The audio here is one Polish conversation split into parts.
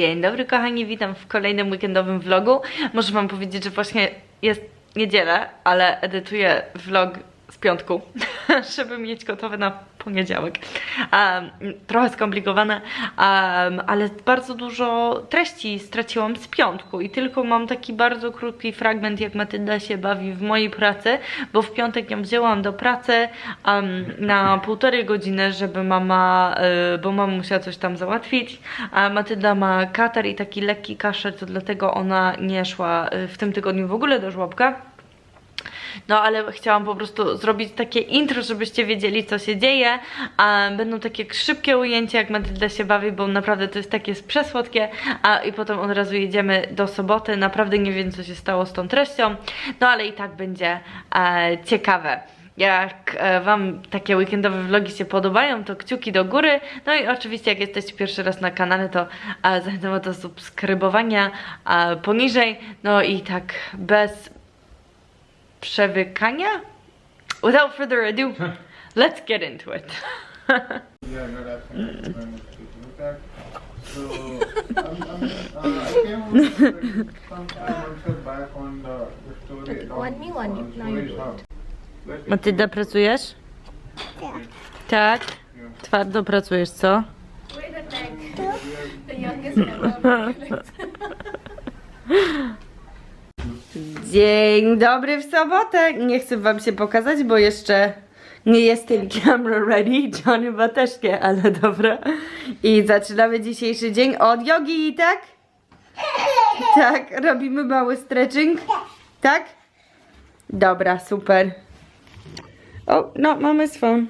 Dzień dobry kochani, witam w kolejnym weekendowym vlogu. Muszę wam powiedzieć, że właśnie jest niedziela, ale edytuję vlog z piątku, żeby mieć gotowy na poniedziałek. Um, trochę skomplikowane, um, ale bardzo dużo treści straciłam z piątku i tylko mam taki bardzo krótki fragment, jak Matylda się bawi w mojej pracy, bo w piątek ją wzięłam do pracy um, na półtorej godziny, żeby mama, y, bo mama musiała coś tam załatwić, a Matylda ma katar i taki lekki kaszel, to dlatego ona nie szła y, w tym tygodniu w ogóle do żłobka. No ale chciałam po prostu zrobić takie intro, żebyście wiedzieli co się dzieje. A będą takie szybkie ujęcia jak Matylda się bawi, bo naprawdę to jest takie przesłodkie. A i potem od razu jedziemy do soboty. Naprawdę nie wiem co się stało z tą treścią. No ale i tak będzie e, ciekawe. Jak e, Wam takie weekendowe vlogi się podobają, to kciuki do góry. No i oczywiście, jak jesteście pierwszy raz na kanale, to e, zachęcam do subskrybowania e, poniżej. No i tak bez przewykania? Without further ado, let's get into it. Yeah, no, that's right. I'm speaking that. So, I'm, I'm, uh, I came over some time also back on the, the story. What me one? on Now you do. Let's Matylda, pracujesz? Tak. Twardo pracujesz, co? Wait a minute. The youngest member. Dzień dobry w sobotę. Nie chcę wam się pokazać, bo jeszcze nie jestem camera ready. John chyba też nie, ale dobra. I zaczynamy dzisiejszy dzień od jogi, tak? Tak, robimy mały stretching. Tak? Dobra, super. O, no, mamy swą.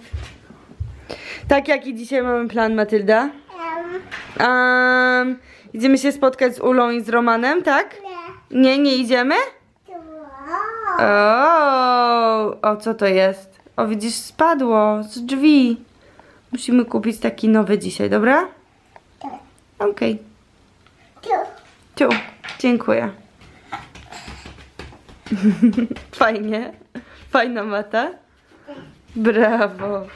Tak jak i dzisiaj mamy plan, Matylda. Um, idziemy się spotkać z Ulą i z Romanem, tak? Nie, nie idziemy? O, o co to jest? O, widzisz, spadło z drzwi. Musimy kupić taki nowy dzisiaj, dobra? Okej. Tu, dziękuję. Fajnie. Fajna mata. Brawo.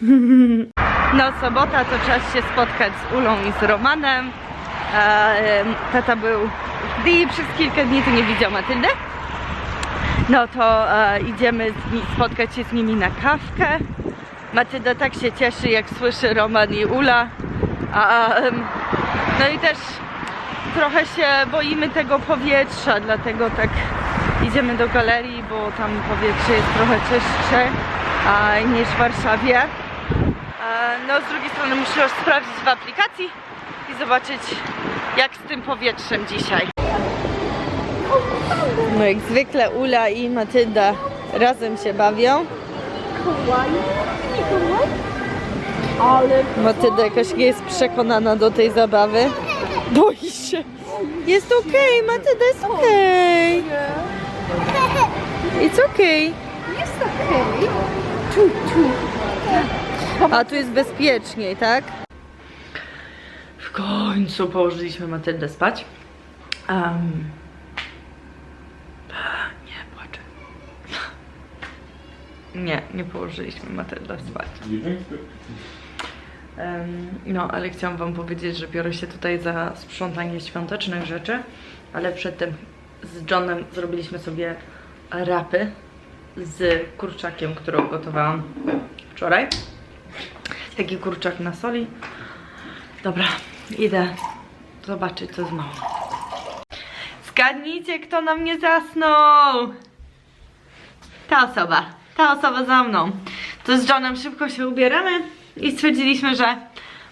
No, sobota to czas się spotkać z Ulą i z Romanem. Em, tata był i przez kilka dni tu nie widział Matyldy. No to e, idziemy spotkać się z nimi na kawkę. Matylda tak się cieszy, jak słyszy Roman i Ula. A, no i też trochę się boimy tego powietrza, dlatego tak idziemy do galerii, bo tam powietrze jest trochę czystsze a, niż w Warszawie. E, No, z drugiej strony muszę sprawdzić w aplikacji i zobaczyć, jak z tym powietrzem dzisiaj. No, jak zwykle Ula i Matylda razem się bawią. Matylda jakoś nie jest przekonana do tej zabawy. Boi się. Jest okej, Matylda jest okej. It's okej. Jest okej. Tu, tu. A tu jest bezpieczniej, tak? W końcu położyliśmy Matyldę spać. Um, nie płaczę. Nie, nie położyliśmy Matyldę spać. Em, no, ale chciałam wam powiedzieć, że biorę się tutaj za sprzątanie świątecznych rzeczy, ale przedtem z Johnem zrobiliśmy sobie rapy z kurczakiem, którą gotowałam wczoraj. Taki kurczak na soli. Dobra, idę zobaczyć co z mamą. Zgadnijcie, kto na mnie zasnął! Ta osoba. Ta osoba za mną. To z Johnem szybko się ubieramy i stwierdziliśmy, że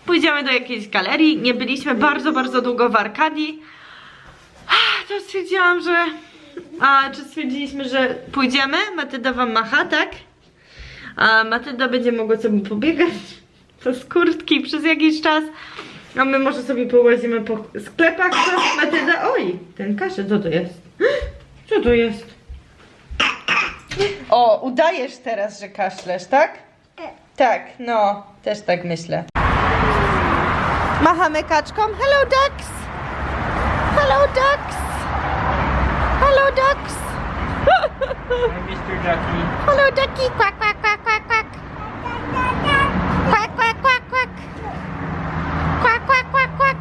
pójdziemy do jakiejś galerii. Nie byliśmy bardzo, bardzo długo w Arkadii. To stwierdziłam, że... A, czy stwierdziliśmy, że pójdziemy? Matylda wam macha, tak? A Matylda będzie mogła sobie pobiegać bez kurtki przez jakiś czas. A my może sobie połazimy po sklepach. Matylda, oj, ten kaszel, co to jest? Co to jest? O, udajesz teraz, że kaszlesz, tak? Tak, no, też tak myślę. Machamy kaczką. Hello ducks! Hello ducks! Hello ducks! Mr. Ducky. Hello ducky! Quack, quack, quack, quack, quack! Quack, quack, quack, quack! Quack, quack, quack, quack!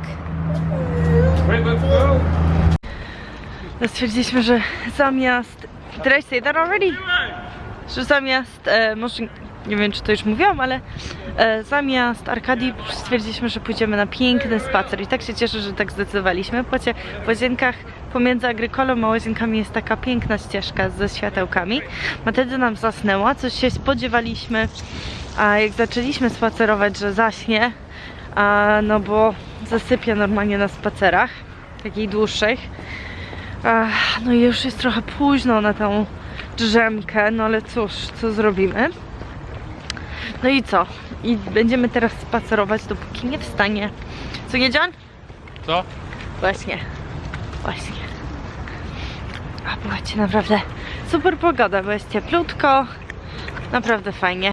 Stwierdziliśmy, że zamiast... Did I say that already? Że zamiast, e, może nie wiem czy to już mówiłam, ale e, zamiast Arkadii stwierdziliśmy, że pójdziemy na piękny spacer i tak się cieszę, że tak zdecydowaliśmy. Płacie w łazienkach pomiędzy Agrykolą a łazienkami jest taka piękna ścieżka ze światełkami. Matylda nam zasnęła, coś się spodziewaliśmy, a jak zaczęliśmy spacerować, że zaśnie, a, no bo zasypia normalnie na spacerach, takich dłuższych. Ach, no i już jest trochę późno na tą drzemkę, no ale cóż, co zrobimy? No i co? I będziemy teraz spacerować, dopóki nie wstanie. Co nie, John? Co? Właśnie, właśnie. A byłacie naprawdę super pogoda, bo jest cieplutko, naprawdę fajnie.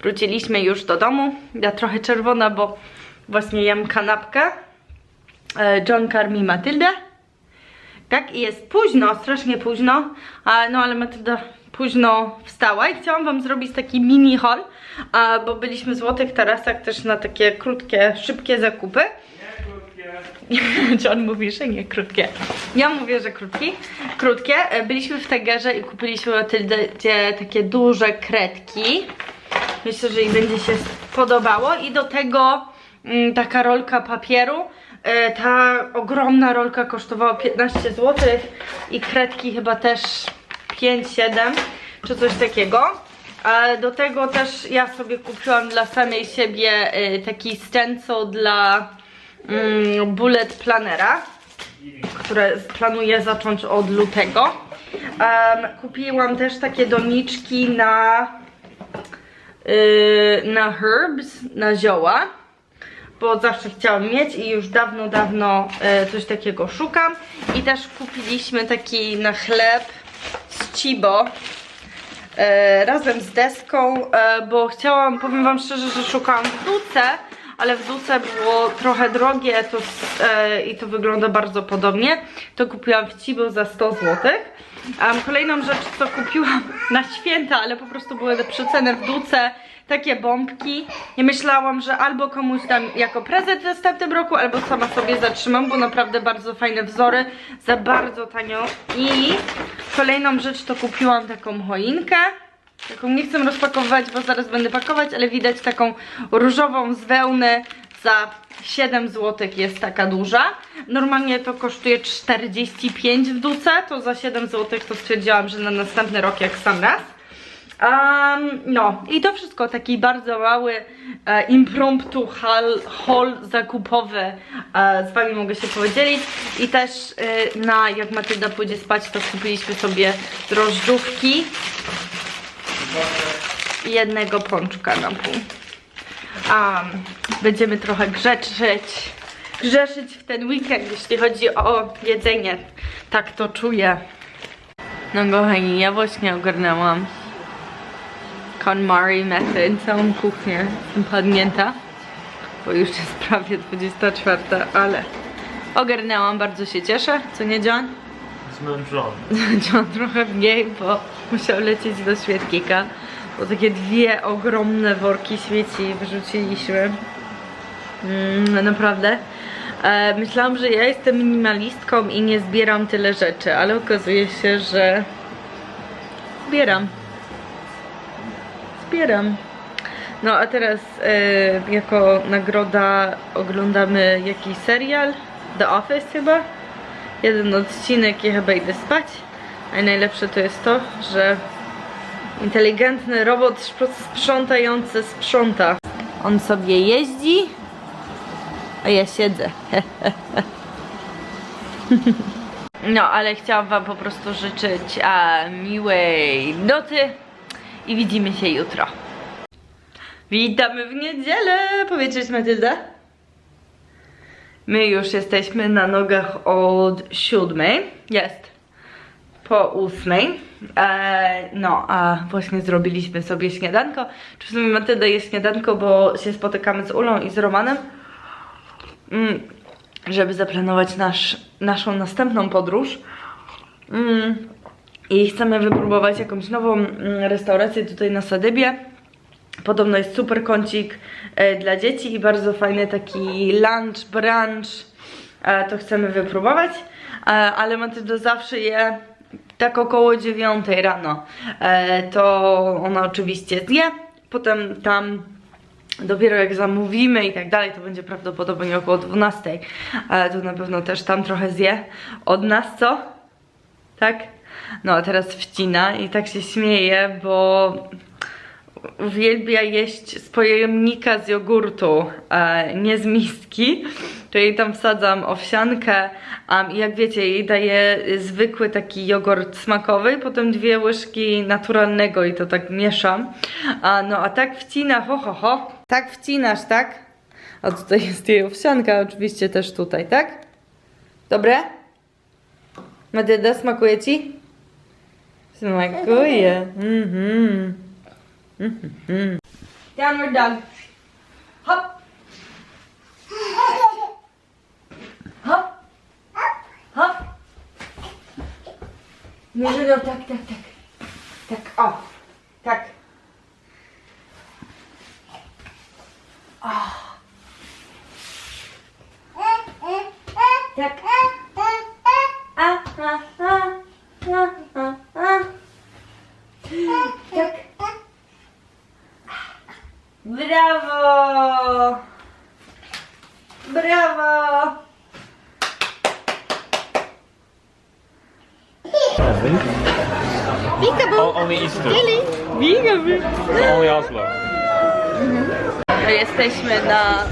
Wróciliśmy już do domu. Ja trochę czerwona, bo właśnie jem kanapkę. E, John karmi Matyldę. Tak, i jest późno, strasznie późno, a, no ale Matylda późno wstała i chciałam wam zrobić taki mini haul, bo byliśmy w Złotych Tarasach też na takie krótkie, szybkie zakupy. John mówi, że nie krótkie. Ja mówię, że krótki. Krótkie. E, Byliśmy w Tegerze i kupiliśmy Matyldzie takie duże kredki. Myślę, że jej będzie się podobało. I do tego mm, taka rolka papieru. E, Ta ogromna rolka kosztowała 15 zł i kredki chyba też 5-7 czy coś takiego. A do tego też ja sobie kupiłam dla samej siebie y, taki stencil dla mm, bullet planera, które planuję zacząć od lutego. Kupiłam też takie doniczki na, y, na herbs, na zioła bo zawsze chciałam mieć i już dawno, dawno e, coś takiego szukam. I też kupiliśmy taki na chleb z Cibo e, razem z deską, e, bo chciałam, powiem wam szczerze, że szukałam w Duce, ale w Duce było trochę drogie to, i to wygląda bardzo podobnie. To kupiłam w Cibo za 100 zł. Um, kolejną rzecz, co kupiłam na święta, ale po prostu były przeceny w Duce, takie bombki. I myślałam, że albo komuś dam jako prezent w następnym roku, albo sama sobie zatrzymam, bo naprawdę bardzo fajne wzory, za bardzo tanio. I kolejną rzecz to kupiłam taką choinkę. Taką nie chcę rozpakowywać, bo zaraz będę pakować, ale widać taką różową z wełny za 7 zł jest taka duża. Normalnie to kosztuje 45 w duce, to za 7 zł to stwierdziłam, że na następny rok jak sam raz. Um, no i to wszystko, taki bardzo mały e, impromptu haul, haul zakupowy e, z Wami mogę się podzielić i też e, na jak Matylda pójdzie spać to kupiliśmy sobie drożdżówki i jednego pączka na pół. Um, będziemy trochę grzeszyć, grzeszyć w ten weekend, jeśli chodzi o jedzenie. Tak to czuję. No kochani, ja właśnie ogarnęłam KonMari method, całą kuchnię. Jestem padnięta, bo już jest prawie 24, ale ogarnęłam, bardzo się cieszę. Co nie, John? Zmęczony. John trochę mniej, bo musiał lecieć do świetnika. Bo takie dwie ogromne worki śmieci wyrzuciliśmy. Mm, naprawdę. E, myślałam, że ja jestem minimalistką i nie zbieram tyle rzeczy, ale okazuje się, że zbieram. Zbieram. No a teraz e, jako nagroda oglądamy jakiś serial, The Office chyba. Jeden odcinek i chyba idę spać. A najlepsze to jest to, że inteligentny robot sprzątający sprząta. On sobie jeździ, a ja siedzę. No, ale chciałam wam po prostu życzyć a, miłej nocy i widzimy się jutro. Witamy w niedzielę! Powiedzieć Matylda? My już jesteśmy na nogach od siódmej. Jest po ósmej. E, no, a właśnie zrobiliśmy sobie śniadanko. Czy w sumie Matylda je śniadanko, bo się spotykamy z Ulą i z Romanem. Mm, żeby zaplanować nasz, naszą następną podróż. Mm, I chcemy wypróbować jakąś nową mm, restaurację tutaj na Sadybie. Podobno jest super kącik e, dla dzieci i bardzo fajny taki lunch, brunch e, to chcemy wypróbować, ale Matylda zawsze je tak około 9 rano. E, to ona oczywiście zje, potem tam dopiero jak zamówimy i tak dalej, to będzie prawdopodobnie około 12. Ale to na pewno też tam trochę zje od nas, co? Tak? No a teraz wcina i tak się śmieje, bo uwielbia jeść z pojemnika z jogurtu, e, nie z miski. To jej tam wsadzam owsiankę um, i jak wiecie, jej daję zwykły taki jogurt smakowy, potem dwie łyżki naturalnego i to tak mieszam. A, no a tak wcina, ho ho ho. Tak wcinasz, tak? A tutaj jest jej owsianka, oczywiście też tutaj, tak? Dobre? Matylda, smakuje ci? Smakuje. Mhm. Mhm. Downward dog. Nie, nie, no, tak, tak, tak. Tak, o. Tak. Tak. A, a, a, a, a, a. Tak. Brawo! Brawo! O, only Easter. Biegamy. Only Oslo. No jesteśmy na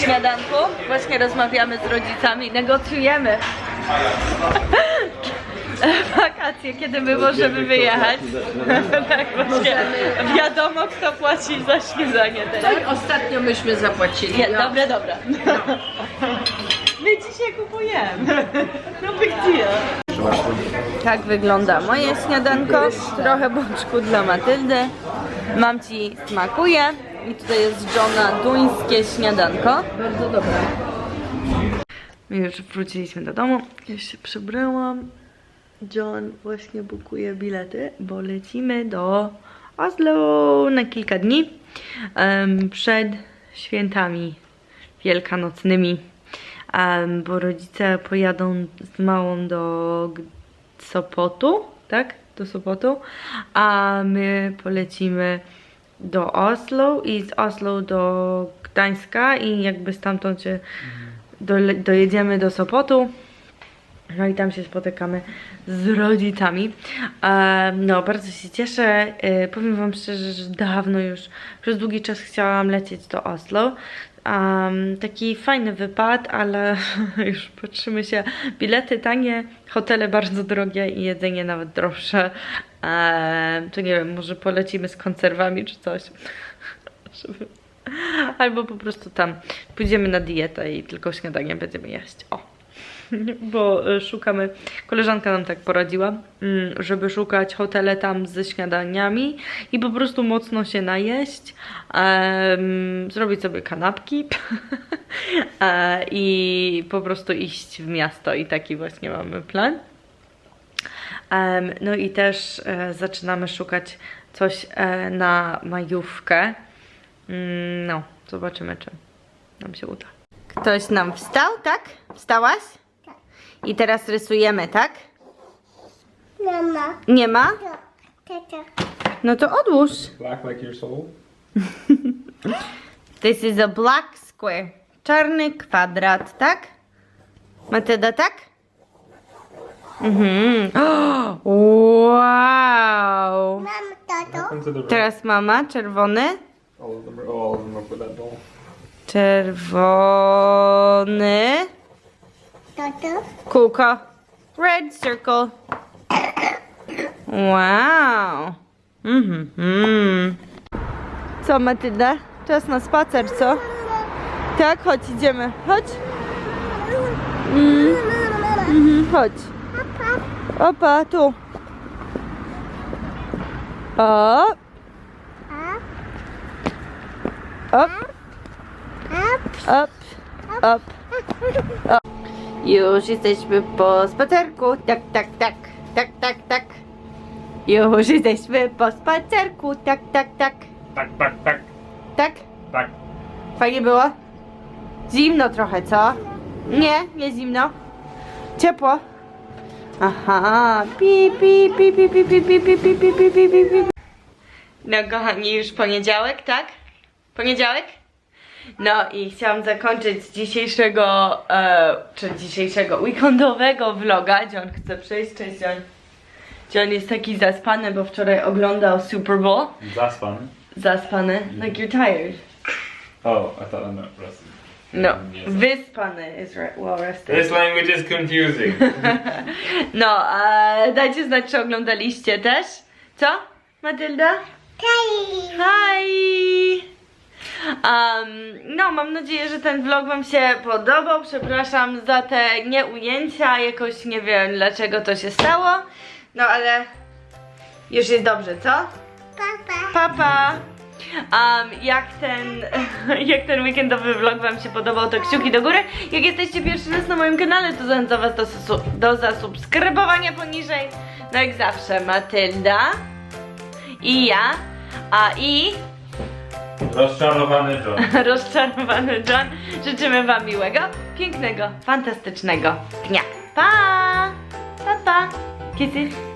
śniadanku. Właśnie rozmawiamy z rodzicami, negocjujemy wakacje, kiedy my możemy wyjechać. tak właśnie. Wiadomo kto płaci za śniadanie teraz. Ostatnio myśmy zapłacili. Nie, dobra, dobra. My dzisiaj kupujemy. No big deal. Tak wygląda moje śniadanko. Trochę boczku dla Matyldy. Mam ci smakuje. I tutaj jest Johna duńskie śniadanko. Bardzo dobre. Już wróciliśmy do domu. Ja się przebrałam. John właśnie bukuje bilety, bo lecimy do Oslo na kilka dni em, przed świętami wielkanocnymi, em, bo rodzice pojadą z małą do Sopotu, tak? Do Sopotu, a my polecimy do Oslo i z Oslo do Gdańska i jakby stamtąd się dole- dojedziemy do Sopotu. No i tam się spotykamy z rodzicami. No, bardzo się cieszę. E, powiem Wam szczerze, że dawno już, przez długi czas chciałam lecieć do Oslo. Em, taki fajny wypad, ale już patrzymy się. Bilety tanie, hotele bardzo drogie i jedzenie nawet droższe. E, to nie wiem, może polecimy z konserwami czy coś. Albo po prostu tam pójdziemy na dietę i tylko śniadanie będziemy jeść. O bo y, szukamy, koleżanka nam tak poradziła, mm, żeby szukać hotele tam ze śniadaniami i po prostu mocno się najeść, zrobić sobie kanapki e, i po prostu iść w miasto i taki właśnie mamy plan. No i też e, zaczynamy szukać coś e, na majówkę. Mm, no, zobaczymy czy nam się uda. Ktoś nam wstał, tak? Wstałaś? I teraz rysujemy, tak? Nie ma? Tata. No to odłóż. Black like your soul. This is a black square. Czarny kwadrat, tak? Matylda, tak? Mhm. Wow! Mama, tato. Teraz mama, czerwony. All of them are all of them are for that doll. Czerwony. Tato. Kółko. Red circle. Wow. Mhm. Mm co, Matylda? Czas na spacer, co? Tak, chodź, idziemy. Chodź. Mm. Mhm, chodź. Opa, tu. O. Op. Op. Op. O. Już jesteśmy po spacerku. Tak, tak, tak. Tak, tak, tak. Już jesteśmy po spacerku. Tak, tak, tak. Tak, tak, tak, Tak? tak. Fajnie było? Zimno trochę, co? Nie, nie zimno. Ciepło. Aha. Pi, pi, pi, pi, pi, pi, pi, pi, pi, pi, pi, pi, pi. No kochani, już poniedziałek, tak? Poniedziałek? No i chciałam zakończyć dzisiejszego, e, czy dzisiejszego weekendowego vloga. John chce przyjść, cześć John. John jest taki zaspany, bo wczoraj oglądał Super Bowl. Fun. Zaspany, like you're tired. Oh, I thought I meant rested. No, wyspany is re- well rested. This language is confusing. No, a dajcie znać, czy oglądaliście też. Co, Matylda? Hi! Um, no, mam nadzieję, że ten vlog Wam się podobał. Przepraszam za te nieujęcia, jakoś nie wiem dlaczego to się stało. No, ale już jest dobrze, co? Papa. Papa. Um, jak ten, jak ten weekendowy vlog Wam się podobał, to kciuki do góry. Jak jesteście pierwszy raz na moim kanale, to zachęcam Was do, do zasubskrybowania poniżej. No jak zawsze, Matylda i ja, a i Rozczarowany John. rozczarowany John. Życzymy Wam miłego, pięknego, fantastycznego dnia. Pa! Pa, pa! Kisses.